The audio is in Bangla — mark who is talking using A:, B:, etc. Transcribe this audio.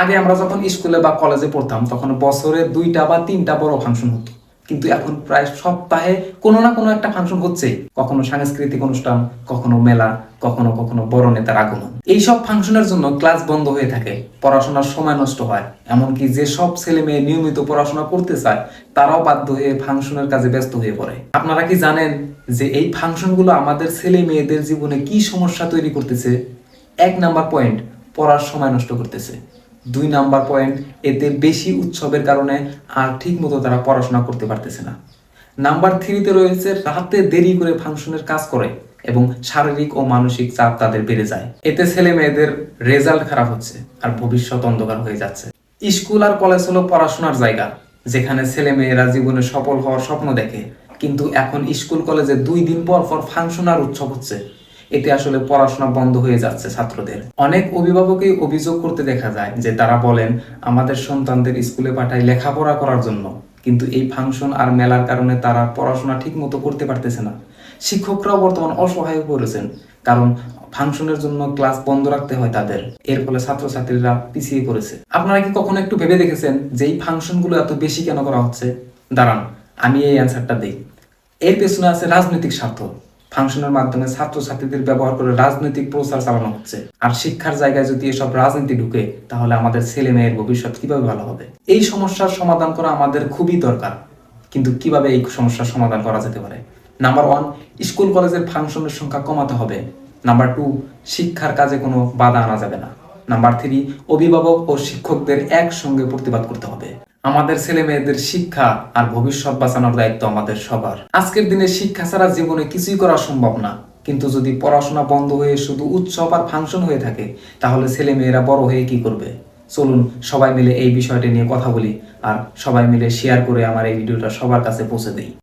A: আগে আমরা যখন স্কুলে বা কলেজে পড়তাম, তখন বছরে দুইটা বা তিনটা বড় ফাংশন হতো। কিন্তু এখন প্রায় সপ্তাহে কোনো না কোনো একটা ফাংশন হচ্ছেই। কখনো সাংস্কৃতিক অনুষ্ঠান, কখনো মেলা, কখনো কখনো বড় নেতার আগমন। এই সব ফাংশনের জন্য ক্লাস বন্ধ হয়ে থাকে। পড়াশোনার সময় নষ্ট হয়। এমনকি যে সব ছেলে মেয়ে নিয়মিত পড়াশোনা করতে চায়, তারাও বাধ্য হয়ে ফাংশনের কাজে ব্যস্ত হয়ে পড়ে। আপনারা কি জানেন যে এই ফাংশনগুলো আমাদের ছেলে মেয়েদের জীবনে কি সমস্যা তৈরি করতেছে? এক নাম্বার পয়েন্ট পড়ার সময় নষ্ট করতেছে। দুই নাম্বার পয়েন্ট এতে বেশি উৎসবের কারণে আর ঠিক মতো তারা পড়াশোনা করতে পারতেছে না। নাম্বার থ্রিতে রয়েছে, রাতে দেরি করে ফাংশনের কাজ করে এবং শারীরিক ও মানসিক চাপ তাদের বেড়ে যায়। এতে ছেলে মেয়েদের রেজাল্ট খারাপ হচ্ছে আর ভবিষ্যৎ অন্ধকার হয়ে যাচ্ছে। স্কুল আর কলেজ হলো পড়াশোনার জায়গা, যেখানে ছেলে মেয়েরা জীবনে সফল হওয়ার স্বপ্ন দেখে। কিন্তু এখন স্কুল কলেজে দুই দিন পর পর ফাংশন আর উৎসব হচ্ছে। এতে আসলে পড়াশোনা বন্ধ হয়ে যাচ্ছে ছাত্রদের। অনেক অভিভাবকই অভিযোগ করতে দেখা যায় যে তারা বলেন, আমাদের সন্তানদের স্কুলে পাঠায় লেখাপড়া করার জন্য। কিন্তু এই ফাংশন আর মেলার কারণে তারা পড়াশোনা ঠিক মতো করতে পারতেছে না। শিক্ষকরাও বর্তমান অসহায় পড়েছেন, কারণ ফাংশনের জন্য ক্লাস বন্ধ রাখতে হয় তাদের। এর ফলে ছাত্রছাত্রীরা পিছিয়ে পড়েছে। আপনারা কি কখনো একটু ভেবে দেখেছেন যে এই ফাংশনগুলো এত বেশি কেন করা হচ্ছে? দাঁড়ান, আমি এই অ্যান্সারটা দিই। এর পেছনে আছে রাজনৈতিক স্বার্থ। ফাংশনের মাধ্যমে ছাত্রছাত্রীদের ব্যবহার করে রাজনৈতিক প্রচার চালানো হচ্ছে। আর শিক্ষার জায়গায় যদি এসব রাজনীতি ঢুকে, তাহলে আমাদের ছেলে মেয়ের ভবিষ্যৎ কীভাবে ভালো হবে? এই সমস্যার সমাধান করা আমাদের খুবই দরকার। কিন্তু কীভাবে এই সমস্যার সমাধান করা যেতে পারে? নাম্বার ওয়ান স্কুল কলেজের ফাংশনের সংখ্যা কমাতে হবে। নাম্বার টু শিক্ষার কাজে কোনো বাধা আনা যাবে না। নাম্বার থ্রি অভিভাবক ও শিক্ষকদের একসঙ্গে প্রতিবাদ করতে হবে। আমাদের ছেলে মেয়েদের শিক্ষা আর ভবিষ্যৎ বাঁচানোর দায়িত্ব আমাদের সবার। আজকের দিনে শিক্ষা ছাড়া জীবনে কিছুই করা সম্ভব না। কিন্তু যদি পড়াশোনা বন্ধ হয়ে শুধু উৎসব আর ফাংশন হয়ে থাকে, তাহলে ছেলে মেয়েরা বড় হয়ে কি করবে? চলুন সবাই মিলে এই বিষয়টি নিয়ে কথা বলি, আর সবাই মিলে শেয়ার করে আমার এই ভিডিওটা সবার কাছে পৌঁছে দিই।